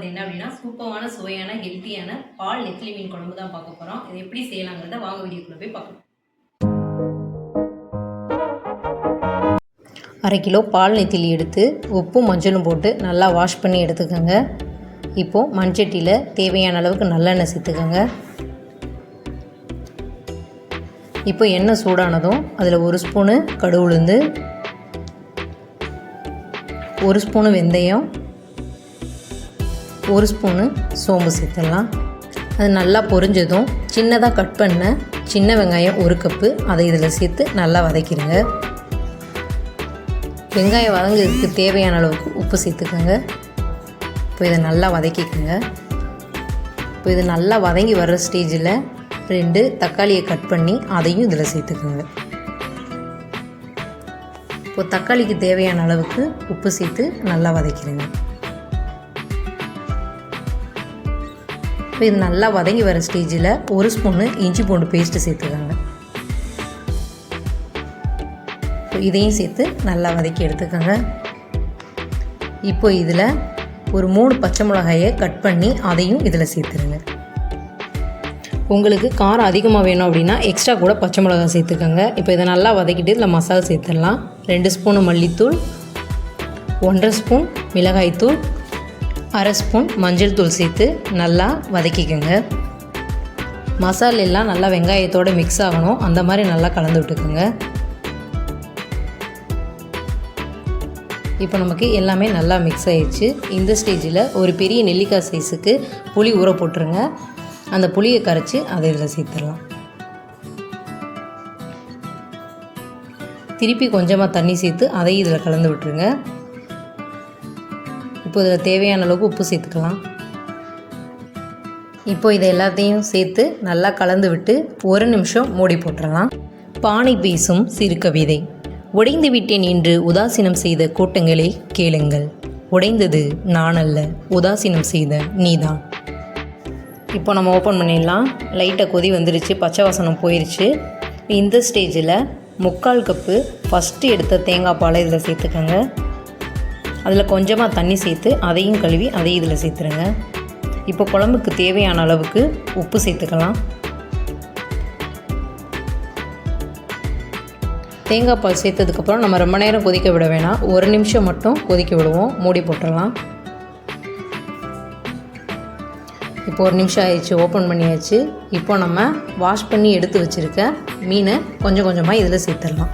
போகிறது என்ன அப்படின்னா சூப்பமான சுவையான ஹெல்த்தியான பால் நெத்திலி மீன் குழம்பு தான் பார்க்க போகிறோம் இது எப்படி செய்யலாங்கிறத வாங்க வீடியோக்குள்ளே போய் பார்க்கலாம். அரை கிலோ பால் நெத்திலி எடுத்து உப்பும் மஞ்சளும் போட்டு நல்லா வாஷ் பண்ணி எடுத்துக்கோங்க. இப்போது மண்சட்டியில் தேவையான அளவுக்கு நல்லெண்ணெய் சேர்த்துக்கோங்க. இப்போ எண்ணெய் சூடானதும் அதில் ஒரு ஸ்பூனு கடுகு உளுந்து ஒரு ஸ்பூனு வெந்தயம் ஒரு ஸ்பூனு சோம்பு சேர்த்துடலாம். அது நல்லா பொரிஞ்சதும் சின்னதாக கட் பண்ண சின்ன வெங்காயம் ஒரு கப்பு அதை இதில் சேர்த்து நல்லா வதக்கிடுங்க. வெங்காயம் வதங்கிறதுக்கு தேவையான அளவுக்கு உப்பு சேர்த்துக்கோங்க. இப்போ இதை நல்லா வதக்கிக்கோங்க. இப்போ இது நல்லா வதங்கி வர்ற ஸ்டேஜில் ரெண்டு தக்காளியை கட் பண்ணி அதையும் இதில் சேர்த்துக்கோங்க. இப்போ தக்காளிக்கு தேவையான அளவுக்கு உப்பு சேர்த்து நல்லா வதக்கிடுங்க. இப்போ இது நல்லா வதங்கி வர ஸ்டேஜில் ஒரு ஸ்பூனு இஞ்சி பூண்டு பேஸ்ட்டு சேர்த்துக்கோங்க. இப்போ இதையும் சேர்த்து நல்லா வதக்கி எடுத்துக்கோங்க. இப்போ இதில் ஒரு மூணு பச்சை மிளகாயை கட் பண்ணி அதையும் இதில் சேர்த்துருங்க. உங்களுக்கு காரம் அதிகமாக வேணும் அப்படின்னா எக்ஸ்ட்ரா கூட பச்சை மிளகாய் சேர்த்துக்கோங்க. இப்போ இதை நல்லா வதக்கிட்டு இதில் மசாலா சேர்த்துடலாம். ரெண்டு ஸ்பூனு மல்லித்தூள் ஒன்றரை ஸ்பூன் மிளகாய்த்தூள் அரை ஸ்பூன் மஞ்சள் தூள் சேர்த்து நல்லா வதக்கிக்கோங்க. மசாலா எல்லாம் நல்லா வெங்காயத்தோடு மிக்ஸ் ஆகணும். அந்த மாதிரி நல்லா கலந்து விட்டுக்கோங்க. இப்போ நமக்கு எல்லாமே நல்லா மிக்ஸ் ஆயிடுச்சு இந்த ஸ்டேஜில் ஒரு பெரிய நெல்லிக்காய் சைஸுக்கு புளி ஊற போட்டுருங்க. அந்த புளியை கரைச்சி அதை இதில் சேர்த்துடலாம். திருப்பி கொஞ்சமாக தண்ணி சேர்த்து அதையும் இதில் கலந்து விட்டுருங்க. இப்போ இதில் தேவையான அளவுக்கு உப்பு சேர்த்துக்கலாம். இப்போ இதை எல்லாத்தையும் சேர்த்து நல்லா கலந்து விட்டு ஒரு நிமிஷம் மூடி போட்டுடலாம். பானை பேசும் சிறுகவிதை. உடைந்து விட்டேன் என்று உதாசீனம் செய்த கூட்டங்களை கேளுங்கள். உடைந்தது நான் அல்ல உதாசீனம் செய்த நீதான். இப்போ நம்ம ஓப்பன் பண்ணிடலாம். லைட்டாக கொதி வந்துருச்சு பச்சை வாசனம் போயிடுச்சு இந்த ஸ்டேஜில் முக்கால் கப்பு ஃபஸ்ட்டு எடுத்த தேங்காய் பாலை இதில் சேர்த்துக்கோங்க. அதில் கொஞ்சமாக தண்ணி சேர்த்து அதையும் கழுவி அதையும் இதில் சேர்த்துருங்க. இப்போ குழம்புக்கு தேவையான அளவுக்கு உப்பு சேர்த்துக்கலாம். தேங்காய் பால் சேர்த்ததுக்கப்புறம் நம்ம ரொம்ப நேரம் கொதிக்க விட வேணாம். ஒரு நிமிஷம் மட்டும் கொதிக்க விடுவோம். மூடி போட்டுடலாம். இப்போ ஒரு நிமிஷம் ஆயிடுச்சு ஓப்பன் பண்ணியாச்சு. இப்போ நம்ம வாஷ் பண்ணி எடுத்து வச்சுருக்க மீனை கொஞ்சம் கொஞ்சமாக இதில் சேர்த்துடலாம்.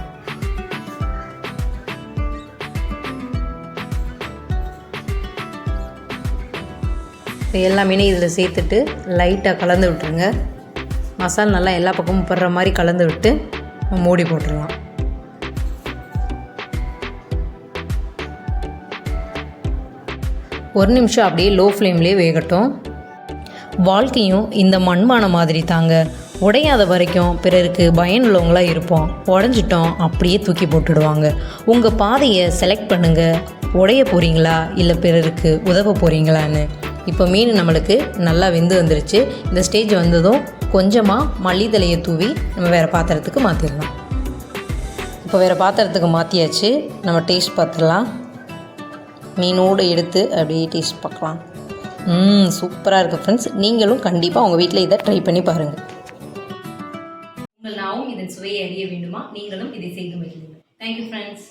இப்போ எல்லாமே இதில் சேர்த்துட்டு லைட்டாக கலந்து விட்டுருங்க. மசாலா நல்லா எல்லா பக்கமும் படுற மாதிரி கலந்து விட்டு மூடி போட்டுடலாம். ஒரு நிமிஷம் அப்படியே லோ ஃப்ளேம்லேயே வேகட்டும். வாழ்க்கையும் இந்த மண்மான மாதிரி தாங்க. உடையாத வரைக்கும் பிறருக்கு பயனுள்ளவங்களாக இருப்போம். உடஞ்சிட்டோம் அப்படியே தூக்கி போட்டுடுவாங்க. உங்கள் பாதையை செலக்ட் பண்ணுங்கள் உடைய போகிறீங்களா இல்லை பிறருக்கு உதவ போகிறீங்களான்னு இப்போ மீன் நம்மளுக்கு நல்லா வெந்து வந்துருச்சு. இந்த ஸ்டேஜ் வந்ததும் கொஞ்சமாக மல்லித்தலையை தூவி நம்ம வேறு பாத்திரத்துக்கு மாற்றிடலாம் இப்போ வேறு பாத்திரத்துக்கு மாற்றியாச்சு நம்ம டேஸ்ட் பார்த்துடலாம். மீனோடு எடுத்து அப்படியே டேஸ்ட் பார்க்கலாம். ம் சூப்பராக இருக்குது ஃப்ரெண்ட்ஸ் நீங்களும் கண்டிப்பாக உங்கள் வீட்டில் இதை ட்ரை பண்ணி பாருங்கள் உங்கள் நாவும் இதன் சுவையை அறிய வேண்டுமா? நீங்களும் இதை செய்து மகிழுங்கள். Thank you friends